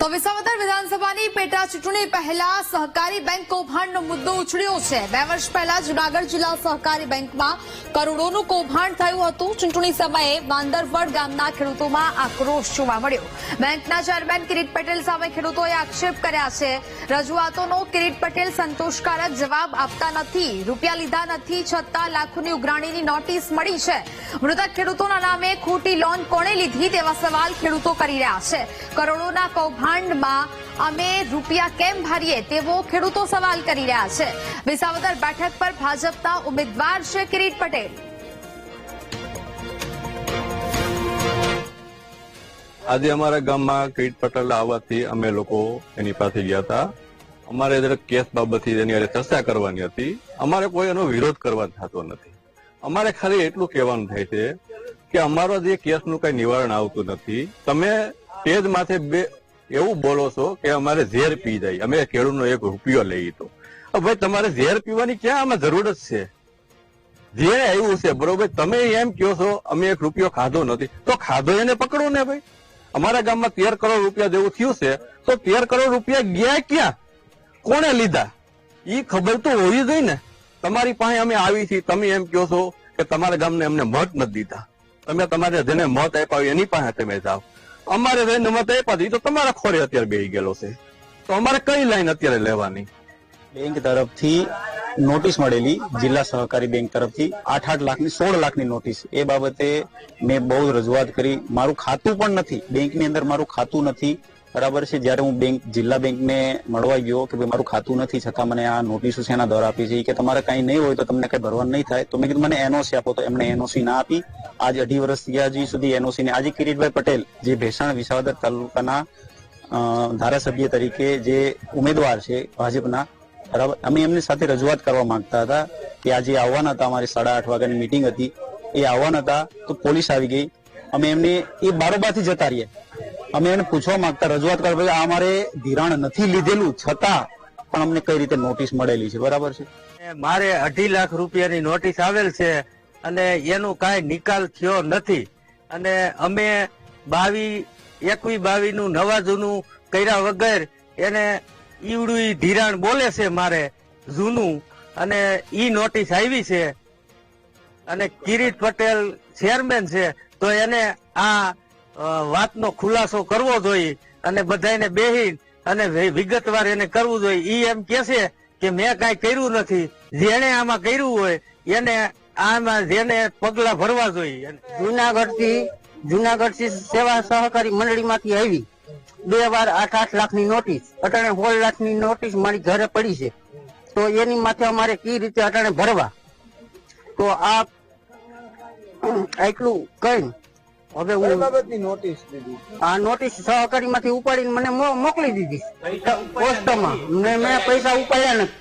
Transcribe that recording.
તો વિસાવદર વિધાનસભાની પેટા ચૂંટણી પહેલા સહકારી બેંક કૌભાંડનો મુદ્દો ઉછળ્યો છે. બે વર્ષ પહેલા જુનાગઢ જિલ્લા સહકારી બેંકમાં કરોડોનું કૌભાંડ થયું હતું. ચૂંટણી સમયે બાંદરવડ ગામના ખેડૂતોમાં આક્રોશ જોવા મળ્યો. બેંકના ચેરમેન કિરીટ પટેલ સામે ખેડૂતોએ આક્ષેપ કર્યા છે. રજૂઆતોનો કિરીટ પટેલ સંતોષકારક જવાબ આપતા નથી. રૂપિયા લીધા નથી છતાં લાખોની ઉઘરાણીની નોટિસ મળી છે. મૃતક ખેડૂતોના નામે ખોટી લોન કોણે લીધી તેવા સવાલ ખેડૂતો કરી રહ્યા છે. કરોડોના કૌભાંડમાં અમે રૂપિયા કેમ ભરીએ તેવો ખેડૂતો સવાલ કરી રહ્યા છે. વિસાવદર બેઠક પર ભાજપના ઉમેદવાર છે કિરીટ પટેલ. આજે અમારા ગામમાં કિરીટ પટેલ આવવાથી અમે લોકો એની પાસે ગયા હતા. અમારે કેસ બાબતથી એની ચર્ચા કરવાની હતી. અમારે કોઈ એનો વિરોધ કરવા થતો નથી. અમારે ખાલી એટલું કહેવાનું થાય છે કે અમારો જે કેસનું કઈ નિવારણ આવતું નથી. તમે સ્ટેજ માથે બે એવું બોલો છો કે અમારે ઝેર પી જાય? અમે ખેડૂતનો એક રૂપિયો લઈ તો. ભાઈ, તમારે ઝેર પીવાની ક્યાં આમાં જરૂર છે? ઝેર આવ્યું છે, બરોબર? તમે એમ કહો છો, અમે એક રૂપિયો ખાધો નથી. તો ખાધો એને પકડો ને ભાઈ. અમારા ગામમાં તેર કરોડ રૂપિયા જેવું થયું છે, તો તેર કરોડ રૂપિયા ગયા ક્યાં? કોને લીધા? એ ખબર તો હોવી જોઈએ ને. તમારી પાસે અમે આવી છીએ, તમે એમ કહો છો કે તમારા ગામને અમને મત નથી દીધા. તમે તમારે જેને મત આપ્યા એની પાસે તમે જાઓ. અમારે જેને મત આપ્યા તો તમારા ખોરે અત્યારે બેહી ગયેલો છે. તો અમારે કઈ લાઈન અત્યારે લેવાની? બેંક તરફથી નોટિસ મળેલી, જિલ્લા સહકારી બેંક તરફથી આઠ આઠ લાખની, સોળ લાખની નોટિસ. એ બાબતે મેં બહુ રજૂઆત કરી. મારું ખાતું પણ નથી. બેંકની અંદર મારું ખાતું નથી. બરાબર છે? જ્યારે હું બેંક, જિલ્લા બેંકને મળવા ગયો કે ભાઈ મારું ખાતું નથી છતાં મને આ નોટિસો શેના દ્વારા આપી છે કે તમારે કઈ નહીં હોય તો તમને કઈ ભરવાનું નહીં થાય, તો મેં કીધું મને એનઓસી આપો, તો એમને એનઓસી ના આપી. આજ અઢી વર્ષ હજી સુધી એનઓસી ને. આજે કિરીટભાઈ પટેલ, જે ભેસાણ વિસાવદર તાલુકાના ધારાસભ્ય તરીકે જે ઉમેદવાર છે ભાજપના, બરાબર, અમે એમની સાથે રજૂઆત કરવા માંગતા હતા કે આજે આવવાના હતા, અમારી સાડા આઠ વાગ્યાની મિટિંગ હતી. એ આવવાના હતા, તો પોલીસ આવી ગઈ. અમે એમને એ બારોબારથી જતા રહ્યા. અમે એને પૂછવા માંગતા રજૂઆત કરવા આ અમારે ધિરાણ નથી લીધેલું છતાં પણ અમને કઈ રીતે નોટિસ મળેલી છે? બરાબર છે? મારે અઢી લાખ રૂપિયાની નોટિસ આવેલ છે અને એનું કાંઈ નિકાલ થયો નથી. અને અમે બાવી, એકવી બાવી નું નવા જૂનું કર્યા વગર એને ઈવડું ધિરાણ બોલે છે મારે જૂનું અને ઈ નોટિસ આવી છે. અને કિરીટ પટેલ ચેરમેન છે, તો એને આ વાતનો ખુલાસો કરવો જોઈએ અને બધાને બેહી અને વિગતવાર એને કરવું જોઈએ. ઈ એમ કે છે કે મેં કઈ કર્યું નથી. જેને આમાં કર્યું હોય, એને આમાં જેને પગલા ભરવા જોઈએ. જુનાગઢથી જુનાગઢથી સેવા સહકારી મંડળી માંથી આવી. બે વાર આઠ આઠ લાખની નોટિસ, અટાણે સોળ લાખની નોટિસ મારી ઘરે પડી છે. તો એની માથે અમારે કઈ રીતે અટાણે ભરવા? તો આ આટલું કઈ હવે હું આ નોટિસ સહકારી માંથી ઉપાડીને મને મોકલી દીધી. પોસ્ટમાં. મેં પૈસા ઉપાડ્યા નથી.